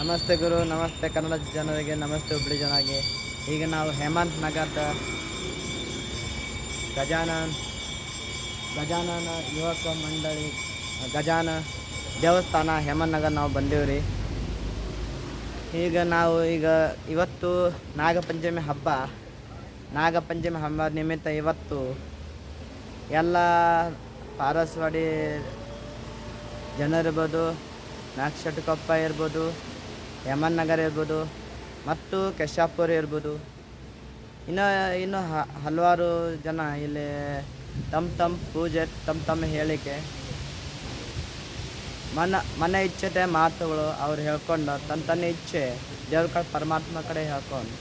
ನಮಸ್ತೆ ಗುರು, ನಮಸ್ತೆ ಕನ್ನಡ ಜನರಿಗೆ, ನಮಸ್ತೆ ಹುಬ್ಳಿ ಜನರಿಗೆ. ಈಗ ನಾವು ಹೇಮಂತ್ ನಗರದ ಗಜಾನನ್, ಗಜಾನನ ಯುವಕ ಮಂಡಳಿ, ಗಜಾನ ದೇವಸ್ಥಾನ ಹೇಮಂತ್ ನಗರ್ ನಾವು ಬಂದೀವ್ರಿ ಈಗ ನಾವು ಈಗ ಇವತ್ತು ನಾಗಪಂಚಮಿ ಹಬ್ಬ. ನಾಗಪಂಚಮಿ ಹಬ್ಬ ನಿಮಿತ್ತ ಇವತ್ತು ಎಲ್ಲ ಪಾರಸ್ವಾಡಿ ಜನರಿರ್ಬೋದು ಕಪ್ಪ ಇರ್ಬೋದು ಯಮನ್ ನಗರ್ ಇರ್ಬೋದು, ಮತ್ತು ಕೆಶಾಪುರ ಇರ್ಬೋದು. ಇನ್ನು ಇನ್ನು ಹಲವಾರು ಜನ ಇಲ್ಲಿ ತಮ್ಮ ತಮ್ಮ ಪೂಜೆ ತಮ್ಮ ತಮ್ಮ ಹೇಳಿಕೆ. ಮನ ಮನ ಇಚ್ಛತೆ ಮಾತುಗಳು ಅವ್ರು ಹೇಳ್ಕೊಂಡು ತನ್ನ ತನ್ನ ಇಚ್ಛೆ, ದೇವ್ರ ಕಡೆ, ಪರಮಾತ್ಮ ಕಡೆ ಹೇಳ್ಕೊಂಡು,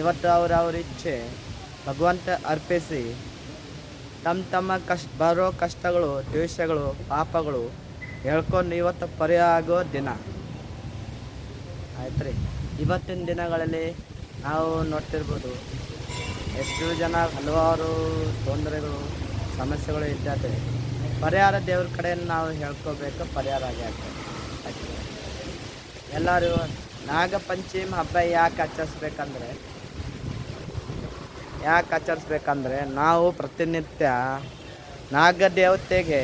ಇವತ್ತು ಅವ್ರ ಅವ್ರ ಇಚ್ಛೆ, ಭಗವಂತ ಅರ್ಪಿಸಿ ತಮ್ಮ ತಮ್ಮ ಕಷ್ಟ ಬರೋ ಕಷ್ಟಗಳು, ದ್ವೇಷಗಳು, ಪಾಪಗಳು ಹೇಳ್ಕೊಂಡು ಇವತ್ತು ಪರಿಹಾರ ಆಗೋ ದಿನ. ಆಯ್ತು ರೀ ಇವತ್ತಿನ ದಿನಗಳಲ್ಲಿ ನಾವು ನೋಡ್ತಿರ್ಬೋದು, ಎಷ್ಟು ಜನ ಹಲವಾರು ತೊಂದರೆಗಳು, ಸಮಸ್ಯೆಗಳು ಇದ್ದಾವೆ ಪರಿಹಾರ ದೇವ್ರ ಕಡೆ ನಾವು ಹೇಳ್ಕೋಬೇಕು, ಪರಿಹಾರ ಆಗಿ ಆಗ್ತದೆ ಎಲ್ಲರೂ ನಾಗಪಂಚಮಿ ಹಬ್ಬ ಯಾಕೆ ಆಚರಿಸ್ಬೇಕಂದ್ರೆ ಯಾಕೆ ಆಚರಿಸ್ಬೇಕಂದ್ರೆ ನಾವು ಪ್ರತಿನಿತ್ಯ ನಾಗದೇವತೆಗೆ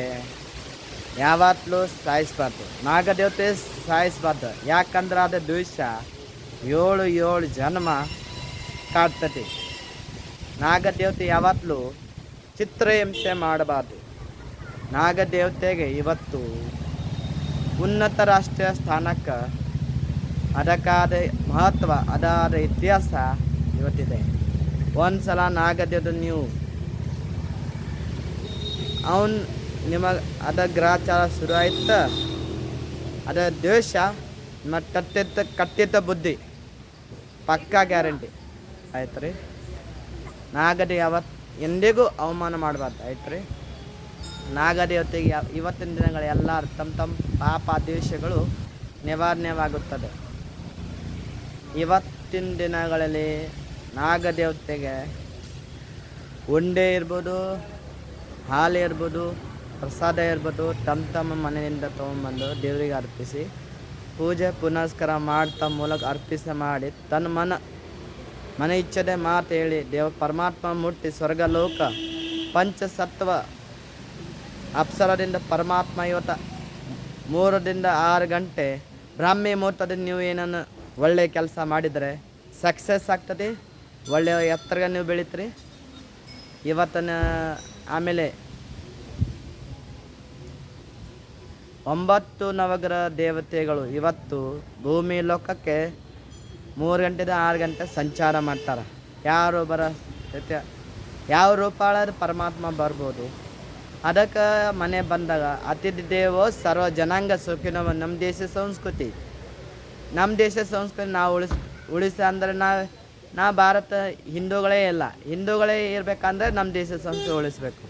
ಯಾವತ್ತಲೂ ಸಾಯಿಸ್ಬಾರ್ದು. ನಾಗದೇವತೆ ಸಾಯಿಸ್ಬಾರ್ದು. ಯಾಕಂದ್ರೆ ಅದು ದ್ವೇಷ. ಏಳು ಏಳು ಜನ್ಮ ಕಾಡ್ತತಿ ನಾಗದೇವತೆ ಯಾವತ್ತಲೂ ಚಿತ್ರಹಿಂಸೆ ಮಾಡಬಾರ್ದು. ನಾಗದೇವತೆಗೆ ಇವತ್ತು ಉನ್ನತ ರಾಷ್ಟ್ರೀಯ ಸ್ಥಾನಕ್ಕೆ ಅದಕ್ಕಾದ ಮಹತ್ವ, ಅದಾದ ಇತಿಹಾಸ ಇವತ್ತಿದೆ. ಒಂದು ಸಲ ನಾಗದೇವತೆ ನೀವು ಅವನು ನಿಮಗೆ ಅದ ಗ್ರಹಚಾರ ಶುರು ಆಯ್ತು ಅದ ದ್ವೇಷ, ಮತ್ತು ಕಟ್ಟಿದ್ದ ಕಟ್ಟಿತ್ತ ಬುದ್ಧಿ. ಪಕ್ಕಾ ಗ್ಯಾರಂಟಿ. ಆಯ್ತು ರೀ. ನಾಗದೆ ಯಾವತ್ತು ಎಂದಿಗೂ ಅವಮಾನ ಮಾಡಬಾರ್ದು. ಆಯ್ತು ರೀ. ನಾಗದೇವತೆಗೆ ಇವತ್ತಿನ ದಿನಗಳ ಎಲ್ಲ ತಮ್ಮ ತಮ್ಮ ಪಾಪ ದ್ವೇಷಗಳು ನಿವಾರಣೆವಾಗುತ್ತದೆ ಇವತ್ತಿನ ದಿನಗಳಲ್ಲಿ ನಾಗದೇವತೆಗೆ ಉಂಡೆ ಇರ್ಬೋದು, ಹಾಲು ಇರ್ಬೋದು ಪ್ರಸಾದ ಇರ್ಬೋದು ತಮ್ಮ ತಮ್ಮ ಮನೆಯಿಂದ ತೊಗೊಂಬಂದು ದೇವರಿಗೆ ಅರ್ಪಿಸಿ, ಪೂಜೆ ಪುನಸ್ಕಾರ ಮಾಡ್ತಾ ಮೂಲಕ ಅರ್ಪಿಸಿ ಮಾಡಿ ತನ್ನ ಮನ, ಮನೆ ಇಚ್ಛದೆ ಮಾತು ಹೇಳಿ, ದೇವ ಪರಮಾತ್ಮ ಮುಟ್ಟಿ ಸ್ವರ್ಗ ಲೋಕ ಪಂಚಸತ್ವ ಅಪ್ಸರದಿಂದ ಪರಮಾತ್ಮ ಇವತ್ತ ಮೂರರಿಂದ ಆರು ಗಂಟೆ ಬ್ರಾಹ್ಮಿ ಮುಹೂರ್ತದಿಂದ ನೀವು ಏನನ್ನು ಒಳ್ಳೆಯ ಕೆಲಸ ಮಾಡಿದರೆ ಸಕ್ಸಸ್ ಆಗ್ತದೆ. ಒಳ್ಳೆಯ ಎತ್ತರಗ ನೀವು ಬೆಳಿತೀರಿ. ಇವತ್ತಿನ ಆಮೇಲೆ ಒಂಬತ್ತು ನವಗ್ರಹ ದೇವತೆಗಳು ಇವತ್ತು ಭೂಮಿ ಲೋಕಕ್ಕೆ ಮೂರು ಗಂಟೆದ ಆರು ಗಂಟೆ ಸಂಚಾರ ಮಾಡ್ತಾರೆ. ಯಾರು ಬರ ಯಾವ ರೂಪಾಳ ಪರಮಾತ್ಮ ಬರ್ಬೋದು? ಅದಕ್ಕೆ ಮನೆ ಬಂದಾಗ ಅತಿಥಿ ದೇವೋ ಸರ್ವ ಜನಾಂಗ ಸುಖಿನವ ನಮ್ಮ ದೇಶ ಸಂಸ್ಕೃತಿ. ನಮ್ಮ ದೇಶ ಸಂಸ್ಕೃತಿ ನಾವು ಉಳಿಸ್, ಉಳಿಸ ಅಂದರೆ ನಾವು ನಾ ಭಾರತ ಹಿಂದೂಗಳೇ ಇಲ್ಲ. ಹಿಂದೂಗಳೇ ಇರಬೇಕಂದ್ರೆ ನಮ್ಮ ದೇಶ ಸಂಸ್ಕೃತಿ ಉಳಿಸ್ಬೇಕು.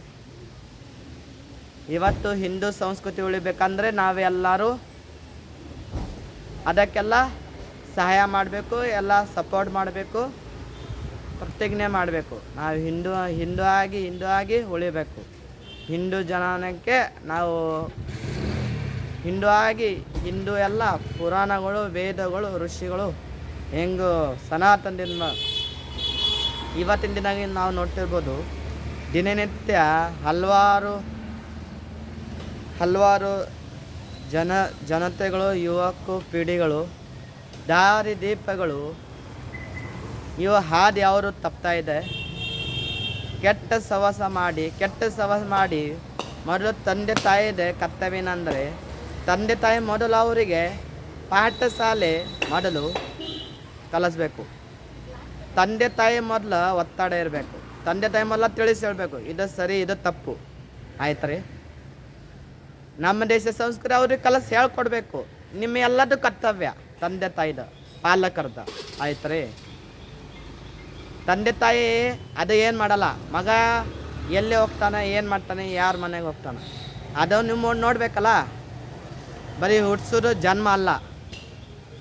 ಇವತ್ತು ಹಿಂದೂ ಸಂಸ್ಕೃತಿ ಉಳಿಬೇಕಂದ್ರೆ ನಾವೆಲ್ಲರೂ ಅದಕ್ಕೆಲ್ಲ ಸಹಾಯ ಮಾಡಬೇಕು, ಎಲ್ಲ ಸಪೋರ್ಟ್ ಮಾಡಬೇಕು, ಪ್ರತಿಜ್ಞೆ ಮಾಡಬೇಕು. ನಾವು ಹಿಂದೂ ಹಿಂದೂ ಆಗಿ ಹಿಂದೂ ಆಗಿ ಉಳಿಬೇಕು. ಹಿಂದೂ ಜನಾಂಗಕ್ಕೆ ನಾವು ಹಿಂದೂ ಆಗಿ, ಹಿಂದೂ ಎಲ್ಲ ಪುರಾಣಗಳು, ವೇದಗಳು, ಋಷಿಗಳು ಹೆಂಗು ಸನಾತನದಿಂದ ಇವತ್ತಿನ ದಿನ ನಾವು ನೋಡ್ತಿರ್ಬೋದು ದಿನನಿತ್ಯ ಹಲವಾರು ಹಲವಾರು ಜನ, ಜನತೆಗಳು, ಯುವಕ ಪೀಡಿಗಳು ದಾರಿ ದೀಪಗಳು, ಇವ ಹಾದಿ ಅವರು ತಪ್ತಾ ಇದೆ. ಕೆಟ್ಟ ಸವಾಸ ಮಾಡಿ, ಕೆಟ್ಟ ಸವಾಸ ಮಾಡಿ ಮೊದಲು ತಂದೆ ತಾಯಿದೆ ಕರ್ತವ್ಯನಂದರೆ, ತಂದೆ ತಾಯಿ ಮೊದಲು ಅವರಿಗೆ ಪಾಠಶಾಲೆ ಮೊದಲು ಕಲಿಸ್ಬೇಕು. ತಂದೆ ತಾಯಿ ಮೊದಲು ಒತ್ತಡ ಇರಬೇಕು. ತಂದೆ ತಾಯಿ ಮೊದಲು ತಿಳಿಸಿ ಹೇಳಬೇಕು, ಇದು ಸರಿ, ಇದು ತಪ್ಪು. ಆಯ್ತು ರೀ? ನಮ್ಮ ದೇಶ ಸಂಸ್ಕೃತಿ ಅವ್ರಿಗೆ ಕಲಸಿ ಹೇಳ್ಕೊಡ್ಬೇಕು. ನಿಮ್ಮ ಎಲ್ಲದೂ ಕರ್ತವ್ಯ. ತಂದೆ ತಾಯಿದ, ಪಾಲಕರದ. ಆಯ್ತು ರೀ ತಂದೆ ತಾಯಿ ಅದು ಏನು ಮಾಡಲ್ಲ. ಮಗ ಎಲ್ಲಿ ಹೋಗ್ತಾನೆ, ಏನು ಮಾಡ್ತಾನೆ, ಯಾರ ಮನೆಗೆ ಹೋಗ್ತಾನೆ. ಅದು ನಿಮ್ಮ ನೋಡ್ಬೇಕಲ್ಲ? ಬರೀ ಹುಟ್ಟಿಸೋದು ಜನ್ಮ ಅಲ್ಲ.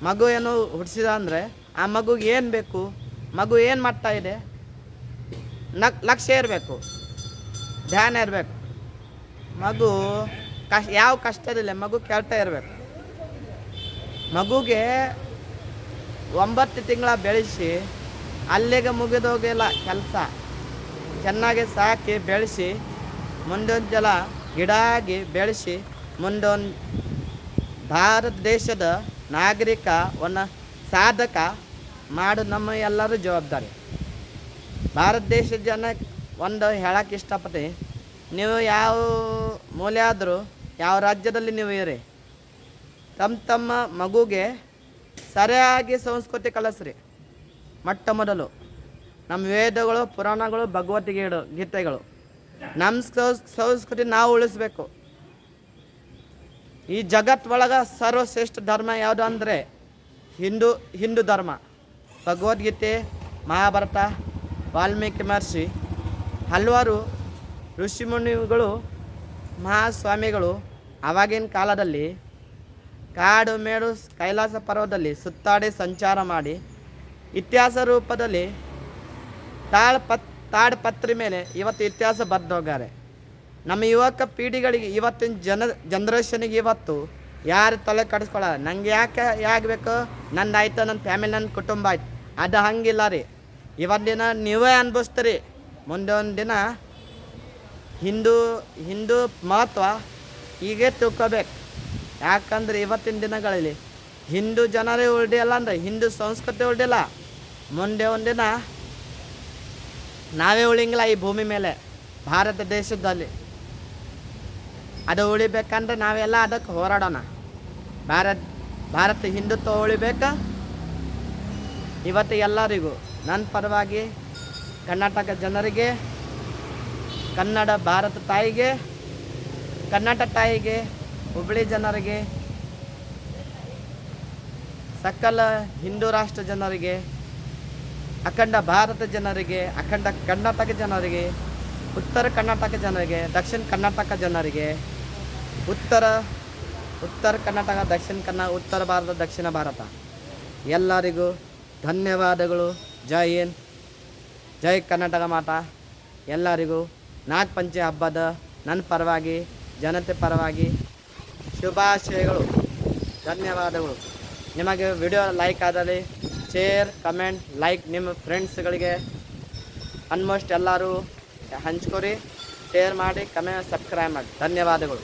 ಮಗು ಏನು ಹುಟ್ಟಿಸಿದ ಅಂದರೆ ಆ ಮಗುಗೆ ಏನು ಬೇಕು? ಮಗು ಏನು ಮಾಡ್ತಾ ಇದೆ? ನಕ್ ಲಕ್ಷ್ಯ ಇರಬೇಕು. ಧ್ಯಾನ ಇರಬೇಕು. ಮಗು ಕಷ್ಟ ಯಾವ ಕಷ್ಟದಿಲ್ಲ ಮಗು ಕೇಳ್ತಾ ಇರಬೇಕು. ಮಗುಗೆ ಒಂಬತ್ತು ತಿಂಗಳ ಬೆಳೆಸಿ, ಅಲ್ಲಿಗೆ ಮುಗಿದೋಗಿಲ್ಲ ಕೆಲಸ. ಚೆನ್ನಾಗಿ ಸಾಕಿ ಬೆಳೆಸಿ ಮುಂದೊಂದು ಜಲ ಗಿಡ ಆಗಿ ಬೆಳೆಸಿ, ಮುಂದೊಂದು ಭಾರತ ದೇಶದ ನಾಗರಿಕ ಒಂದು ಸಾಧಕ ಮಾಡು ನಮ್ಮ ಎಲ್ಲರೂ ಜವಾಬ್ದಾರಿ. ಭಾರತ ದೇಶದ ಜನ ಒಂದು ಹೇಳಕ್ಕೆ ಇಷ್ಟಪಡ್ತೀನಿ. ನೀವು ಯಾವ ಮೂಲೆ ಆದರೂ ಯಾವ ರಾಜ್ಯದಲ್ಲಿ ನೀವು ಇರಿ? ತಮ್ಮ ತಮ್ಮ ಮಗುಗೆ ಸರಿಯಾಗಿ ಸಂಸ್ಕೃತಿ ಕಲಿಸ್ರಿ. ಮೊಟ್ಟ ಮೊದಲು ನಮ್ಮ ವೇದಗಳು, ಪುರಾಣಗಳು ಭಗವದ್ಗೀಡು ಗೀತೆಗಳು. ನಮ್ಮ ಸಂಸ್, ಸಂಸ್ಕೃತಿ ನಾವು ಉಳಿಸ್ಬೇಕು. ಈ ಜಗತ್ ಜಗತ್ತೊಳಗೆ ಸರ್ವಶ್ರೇಷ್ಠ ಧರ್ಮ ಯಾವುದು ಅಂದರೆ ಹಿಂದೂ ಹಿಂದೂ ಧರ್ಮ. ಭಗವದ್ಗೀತೆ, ಮಹಾಭಾರತ, ವಾಲ್ಮೀಕಿ ಮಹರ್ಷಿ, ಹಲವಾರು ಋಷಿಮುನಿಗಳು ಮಹಾಸ್ವಾಮಿಗಳು ಆವಾಗಿನ ಕಾಲದಲ್ಲಿ ಕಾಡು ಮೇಡು ಕೈಲಾಸ ಪರ್ವದಲ್ಲಿ ಸುತ್ತಾಡಿ ಸಂಚಾರ ಮಾಡಿ ಇತಿಹಾಸ ರೂಪದಲ್ಲಿ ತಾಳ್ ಪತ್ ತಾಡ್ಪತ್ರಿ ಮೇಲೆ ಇವತ್ತು ಇತಿಹಾಸ ಬರೆದೋಗಾರೆ ನಮ್ಮ ಯುವಕ ಪೀಡಿಗಳಿಗೆ ಇವತ್ತಿನ ಜನ ಜನ್ರೇಷನಿಗೆ ಇವತ್ತು ಯಾರು ತಲೆ ಕಡಿಸ್ಕೊಳ್ಳಲ್ಲ ನಂಗೆ ಯಾಕೆ ಆಗಬೇಕು ನಂದು ಆಯ್ತು, ನನ್ನ ಫ್ಯಾಮಿಲಿ ನನ್ನ ಕುಟುಂಬ ಆಯ್ತು. ಅದು ಹಂಗಿಲ್ಲ ರೀ. ಇವತ್ತಿನ ನೀವೇ ಅನ್ಭವಿಸ್ತೀರಿ. ಮುಂದೆ ಒಂದು ದಿನ ಹಿಂದೂ ಹಿಂದೂ ಮಹತ್ವ ಹೀಗೆ ತಿಳ್ಕೋಬೇಕು. ಯಾಕಂದ್ರೆ ಇವತ್ತಿನ ದಿನಗಳಲ್ಲಿ ಹಿಂದೂ ಜನರೇ ಉಳಿದಿಲ್ಲ ಅಂದರೆ ಹಿಂದೂ ಸಂಸ್ಕೃತಿ ಉಳಿದಿಲ್ಲ ಮುಂದೆ ಒಂದಿನ ನಾವೇ ಉಳಿಂಗಿಲ್ಲ ಈ ಭೂಮಿ ಮೇಲೆ, ಭಾರತ ದೇಶದಲ್ಲಿ. ಅದು ಉಳಿಬೇಕಂದ್ರೆ ನಾವೆಲ್ಲ ಅದಕ್ಕೆ ಹೋರಾಡೋಣ. ಭಾರತ್, ಭಾರತ ಹಿಂದುತ್ವ ಉಳಿಬೇಕಾ? ಇವತ್ತು ಎಲ್ಲರಿಗೂ ನನ್ನ ಪರವಾಗಿ ಕರ್ನಾಟಕ ಜನರಿಗೆ ಕನ್ನಡ ಭಾರತ ತಾಯಿಗೆ ಕರ್ನಾಟಕ ತಾಯಿಗೆ ಹುಬ್ಬಳ್ಳಿ ಜನರಿಗೆ, ಸಕಲ ಹಿಂದೂ ರಾಷ್ಟ್ರ ಜನರಿಗೆ, ಅಖಂಡ ಭಾರತ ಜನರಿಗೆ, ಅಖಂಡ ಕರ್ನಾಟಕ ಜನರಿಗೆ, ಉತ್ತರ ಕರ್ನಾಟಕ ಜನರಿಗೆ, ದಕ್ಷಿಣ ಕರ್ನಾಟಕ ಜನರಿಗೆ, ಉತ್ತರ ಉತ್ತರ ಕರ್ನಾಟಕ, ದಕ್ಷಿಣ ಕನ್ನಡ ಉತ್ತರ ಭಾರತ, ದಕ್ಷಿಣ ಭಾರತ. ಎಲ್ಲರಿಗೂ ಧನ್ಯವಾದಗಳು. ಜೈ ಹಿಂದ್. ಜೈ ಕರ್ನಾಟಕ ಮಾತಾ. ಎಲ್ಲರಿಗೂ ನಾಗಪಂಚಮಿ ಹಬ್ಬದ ನನ್ನ ಪರವಾಗಿ, ಜನತೆ ಪರವಾಗಿ ಶುಭಾಶಯಗಳು, ಧನ್ಯವಾದಗಳು. ನಿಮಗೆ ವಿಡಿಯೋ ಲೈಕ್ ಆದಲ್ಲಿ ಶೇರ್, ಕಮೆಂಟ್, ಲೈಕ್ ನಿಮ್ಮ ಫ್ರೆಂಡ್ಸ್ಗಳಿಗೆ ಆಲ್ಮೋಸ್ಟ್ ಎಲ್ಲರೂ ಹಂಚ್ಕೊರಿ, ಶೇರ್ ಮಾಡಿ, ಕಮೆಂಟ್, ಸಬ್ಸ್ಕ್ರೈಬ್ ಮಾಡಿ. ಧನ್ಯವಾದಗಳು.